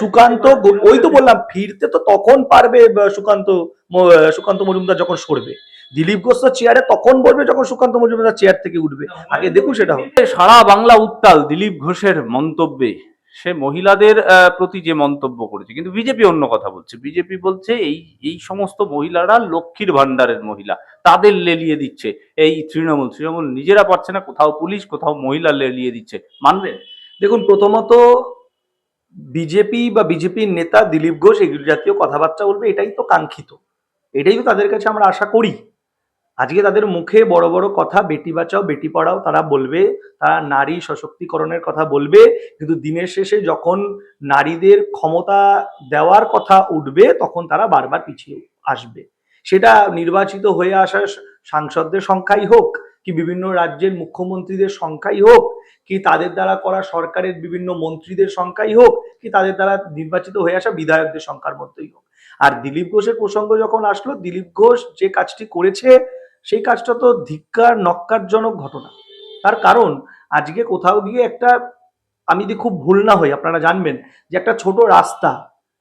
সুকান্ত ওই তো বললাম ফিরতে তো তখন পারবে সুকান্ত সুকান্ত মজুমদার যখন সরবে। দিলীপ ঘোষ চেয়ারে তখন বলবে যখন সুকান্ত মজুমদার চেয়ার থেকে উঠবে। আগে দেখুন সেটা। সারা বাংলা উত্তাল দিলীপ ঘোষের মন্তব্যে সে মহিলাদের প্রতি যে মন্তব্য করেছে কিন্তু বিজেপি অন্য কথা বলছে। বিজেপি বলছে এই এই সমস্ত মহিলারা লক্ষ্মীর ভান্ডারের মহিলা তাদের লেলিয়ে দিচ্ছে। এই তৃণমূল তৃণমূল নিজেরা পারছে না কোথাও পুলিশ কোথাও মহিলা লেলিয়ে দিচ্ছে। মানবেন? দেখুন প্রথমত বিজেপি বা বিজেপির নেতা দিলীপ ঘোষ, এগুলো জাতীয় কথাবার্তা বলবে, এটাই তো কাঙ্ক্ষিত। এটাই তো তাদের কাছে আমরা আশা করি। আজকে তাদের মুখে বড় বড় কথা, বেটি বাঁচাও, বেটি পড়াও, তারা বলবে, তারা নারী সশক্তিকরণের কথা বলবে, কিন্তু দিনের শেষে যখন নারীদের ক্ষমতা দেওয়ার কথা উঠবে, তখন তারা বারবার পিছিয়ে আসবে। সেটা নির্বাচিত হয়ে আসা সাংসদদের সংখ্যাই হোক, কি বিভিন্ন রাজ্যের মুখ্যমন্ত্রীদের সংখ্যাই হোক কি তাদের দ্বারা করা সরকারের বিভিন্ন মন্ত্রীদের সংখ্যাই হোক, কি তাদের দ্বারা নির্বাচিত হয়ে আসা বিধায়কদের সংখ্যার মধ্যেই হোক। আর দিলীপ ঘোষের প্রসঙ্গ যখন আসলো, দিলীপ ঘোষ যে কাজটি করেছে, সেই কাজটা তো ধিক্কার নক্কারজনক ঘটনা। তার কারণ, আজকে কোথাও গিয়ে একটা, আমি যদি খুব ভুল না হই, আপনারা জানবেন, যে একটা ছোট রাস্তা,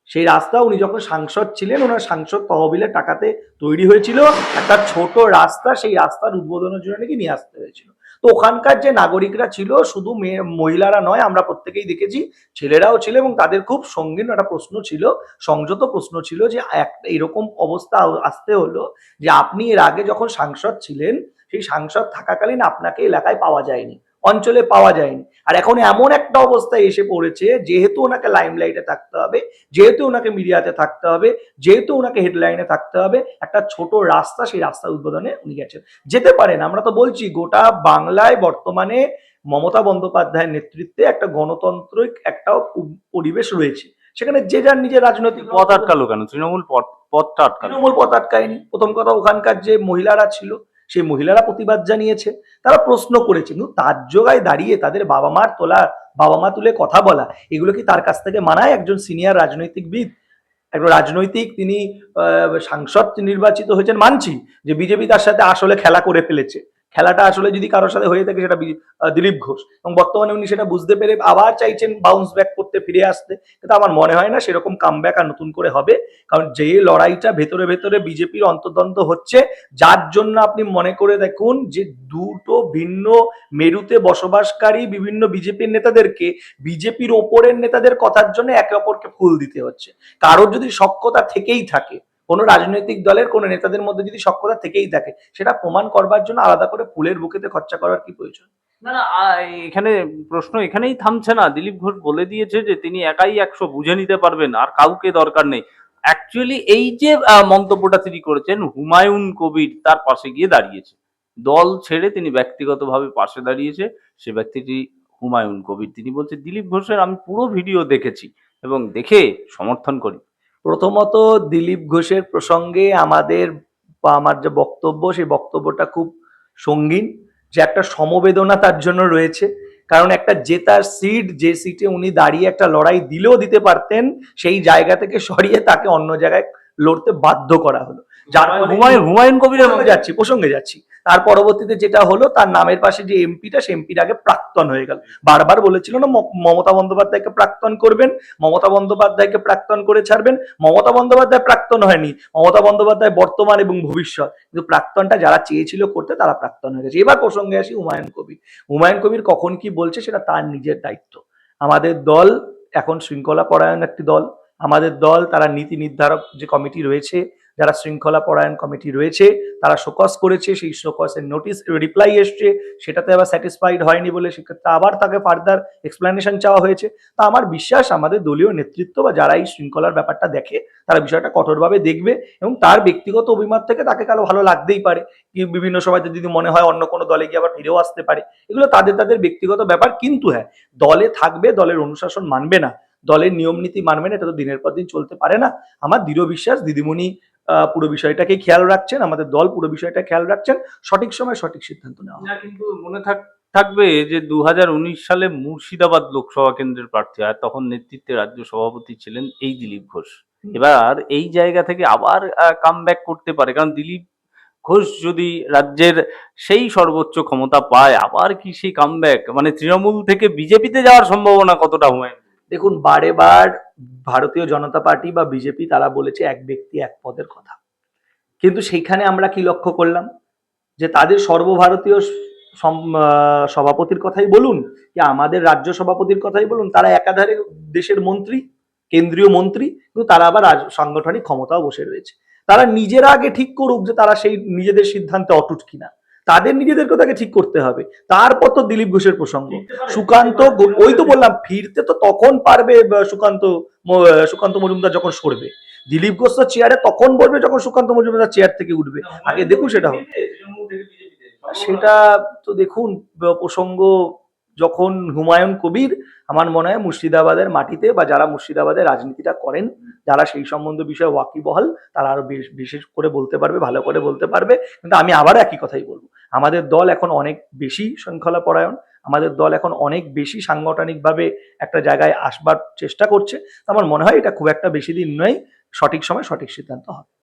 সেই রাস্তা উনি যখন সাংসদ ছিলেন, ওনার সাংসদ তহবিলের টাকাতে তৈরি হয়েছিল, একটা ছোট রাস্তা সেই রাস্তার উদ্বোধনের জন্য নাকি নিয়ে আসতে হয়েছিল। তো ওখানকার যে নাগরিকরা ছিল, শুধু মেয়ে, মহিলারা নয়, আমরা প্রত্যেকেই দেখেছি, ছেলেরাও ছিল এবং তাদের খুব সঙ্গীন একটা প্রশ্ন ছিল, সংযত প্রশ্ন ছিল যে একটা এরকম অবস্থা আসতে হলো যে আপনি এর আগে যখন সাংসদ ছিলেন, সেই সাংসদ থাকাকালীন আপনাকে এলাকায় পাওয়া যায়নি। অঞ্চলে পাওয়া যায়নি। আর এখন এমন একটা অবস্থায় এসে পড়েছে যেহেতু ওনাকে লাইমলাইটে থাকতে হবে যেহেতু ওনাকে মিডিয়াতে থাকতে হবে যেহেতু ওনাকে হেডলাইনে থাকতে হবে একটা ছোট রাস্তা সেই রাস্তা উদ্বোধনে উনি গেছেন। যেতে পারেন আমরা তো বলছি গোটা বাংলায় বর্তমানে মমতা বন্দ্যোপাধ্যায়ের নেতৃত্বে একটা গণতান্ত্রিক একটা পরিবেশ রয়েছে। সেখানে যে যার নিজের রাজনৈতিক পথ আটকালো কেন? তৃণমূল পথ পথটা আটকালো। তৃণমূল পথ আটকায়নি। প্রথম কথা ওখানকার যে মহিলারা ছিল সেই মহিলারা প্রতিবাদ জানিয়েছে, তারা প্রশ্ন করেছে, কিন্তু তার জোগায় দাঁড়িয়ে তাদের বাবা মার তোলা বাবা মা তুলে কথা বলা, এগুলো কি তার কাছ থেকে মানায়? একজন সিনিয়র রাজনৈতিকবিদ, একজন রাজনৈতিক তিনি সাংসদ নির্বাচিত হয়েছেন মানছি, যে বিজেপি তার সাথে আসলে খেলা করে ফেলেছে। খেলাটা আসলে যদি কারোর সাথে হয়ে থাকে সেটা দিলীপ ঘোষ। এবং বর্তমানে উনি সেটা বুঝতে পেরে আবার চাইছেন বাউন্স ব্যাক করতে, ফিরে আসতে। কিন্তু আমার মনে হয় না সেরকম কাম ব্যাক আর নতুন করে হবে। কারণ যে লড়াইটা ভেতরে ভেতরে বিজেপির অন্তর্দ্বন্দ্ব হচ্ছে, যার জন্য আপনি মনে করে দেখুন যে দুটো ভিন্ন মেরুতে বসবাসকারী বিভিন্ন বিজেপির নেতাদেরকে বিজেপির ওপরের নেতাদের কথার জন্য একে অপরকে ফুল দিতে হচ্ছে। কারোর যদি সক্ষতা থেকেই থাকে কোনো রাজনৈতিক দলের, কোনো নেতাদের মধ্যে যদি সক্ষতা থেকেই থাকে, সেটা প্রমাণ করবার জন্য আলাদা করে ফুলের বুকেতে খরচা করার কি প্রয়োজন? না না এখানে প্রশ্ন এখানেই থামছে না। দিলীপ ঘোষ বলে দিয়েছে যে তিনি একাই একশো বুঝে নিতে পারবেন, আর কাউকে দরকার নেই। অ্যাকচুয়ালি এই যে মন্তব্যটা তিনি করেছেন, হুমায়ুন কবির তার পাশে গিয়ে দাঁড়িয়েছে। দল ছেড়ে তিনি ব্যক্তিগতভাবে পাশে দাঁড়িয়েছে, সে ব্যক্তিটি হুমায়ুন কবির। তিনি বলছে, দিলীপ ঘোষের আমি পুরো ভিডিও দেখেছি এবং দেখে সমর্থন করি। প্রথমত দিলীপ ঘোষের প্রসঙ্গে আমাদের বা আমার যে বক্তব্য সেই বক্তব্যটা খুব সঙ্গীন। যে একটা সমবেদনা তার জন্য রয়েছে। কারণ একটা জেতার সিট যে সিটে উনি দাঁড়িয়ে একটা লড়াই দিলেও দিতে পারতেন সেই জায়গা থেকে সরিয়ে তাকে অন্য জায়গায় লড়তে বাধ্য করা হলো। যার হুমায়ুন হুমায়ুন কবিরের যাচ্ছি প্রসঙ্গে যাচ্ছি। তার পরবর্তীতে যেটা হলো, তার নামের পাশে যে এমপিটা সে এমপির আগে প্রাক্তন হয়ে গেল। বারবার বলেছিল না মমতা বন্দ্যোপাধ্যায়কে প্রাক্তন করবেন, মমতা বন্দ্যোপাধ্যায়কে প্রাক্তন করে ছাড়বেন। মমতা বন্দ্যোপাধ্যায় প্রাক্তন হয়নি, মমতা বন্দ্যোপাধ্যায় বর্তমান এবং ভবিষ্যৎ। কিন্তু প্রাক্তনটা যারা চেয়েছিল করতে, তারা প্রাক্তন হয়ে গেছে। এবার প্রসঙ্গে আসি হুমায়ুন কবির। হুমায়ুন কবির কখন কি বলছে, সেটা তার নিজের দায়িত্ব। আমাদের দল এখন শৃঙ্খলা পরায়ণ একটি দল। আমাদের দল, তারা নীতি নির্ধারক যে কমিটি রয়েছে যারা শৃঙ্খলা পরায়ণ কমিটি রয়েছে, তারা শোকস করেছে, সেই শোকসের নোটিশ রিপ্লাই এসছে। সেটাতে আবার স্যাটিসফাইড হয়নি বলে সেক্ষেত্রে আবার তাকে ফার্দার এক্সপ্লেনেশন চাওয়া হয়েছে। তা আমার বিশ্বাস, আমাদের দলীয় নেতৃত্ব বা যারা এই শৃঙ্খলার ব্যাপারটা দেখে, তারা বিষয়টা কঠোরভাবে দেখবে এবং তার ব্যক্তিগত অভিমত থেকে তাকে কারও ভালো লাগতেই পারে। কি বিভিন্ন সময় যদি মনে হয় অন্য কোনো দলে গিয়ে আবার ফিরেও আসতে পারে। এগুলো তাদের তাদের ব্যক্তিগত ব্যাপার। কিন্তু হ্যাঁ দলে থাকবে, দলের অনুশাসন মানবে না। দলের নিয়ম নীতি মানবে না, এটা তো দিনের পর দিন চলতে পারে না। আমার দৃঢ় বিশ্বাস, দিদিমণি পুরো বিষয়টাকে খেয়াল রাখছেন আমাদের দল পুরো বিষয়টা খেয়াল রাখছেন সঠিক সময় সঠিক সিদ্ধান্ত নেওয়া। কিন্তু মনে থাক- থাকবে যে দু হাজার উনিশ সালে মুর্শিদাবাদ লোকসভা কেন্দ্রের প্রার্থী আর তখন নেতৃত্বে রাজ্য সভাপতি ছিলেন এই দিলীপ ঘোষ। এবার এই জায়গা থেকে আবার কাম করতে পারে কারণ দিলীপ ঘোষ যদি রাজ্যের সেই সর্বোচ্চ ক্ষমতা পায় আবার কি সেই কাম মানে তৃণমূল থেকে বিজেপিতে যাওয়ার সম্ভাবনা কতটা হুমায়ুন? দেখুন বারে বার ভারতীয় জনতা পার্টি বা বিজেপি তারা বলেছে এক ব্যক্তি এক পদের কথা। কিন্তু সেইখানে আমরা কি লক্ষ্য করলাম? যে তাদের সর্বভারতীয় সভাপতির কথাই বলুন কি আমাদের রাজ্য সভাপতির কথাই বলুন, তারা একাধারে দেশের মন্ত্রী, কেন্দ্রীয় মন্ত্রী, কিন্তু তারা আবার সাংগঠনিক ক্ষমতাও বসে রয়েছে। তারা নিজেরা আগে ঠিক করুক যে তারা সেই নিজেদের সিদ্ধান্তে অটুট কিনা। তাদের নিজেদের কথাকে ঠিক করতে হবে। তারপর তো দিলীপ ঘোষের প্রসঙ্গ। সুকান্ত ওই তো বললাম, ফিরতে তো তখন পারবে সুকান্ত সুকান্ত মজুমদার যখন সরবে। দিলীপ ঘোষ তো চেয়ারে তখন বলবে যখন সুকান্ত মজুমদার চেয়ার থেকে উঠবে। আগে দেখুন সেটা হোক। সেটা তো দেখুন প্রসঙ্গ যখন হুমায়ুন কবির, আমার মনে হয় মুর্শিদাবাদের মাটিতে বা যারা মুর্শিদাবাদে রাজনীতিটা করেন, যারা সেই সম্বন্ধ বিষয়ে ওয়াকিবহাল, তারা আরও বেশ- বিশেষ করে বলতে পারবে, ভালো করে বলতে পারবে। কিন্তু আমি আবার একই কথাই বলব। আমাদের দল এখন অনেক বেশি শৃঙ্খলা পরায়ণ আমাদের দল এখন অনেক বেশি সাংগঠনিকভাবে একটা জায়গায় আসবার চেষ্টা করছে। আমার মনে হয় এটা খুব একটা বেশি দিন নয়, সঠিক সময় সঠিক সিদ্ধান্ত হবে।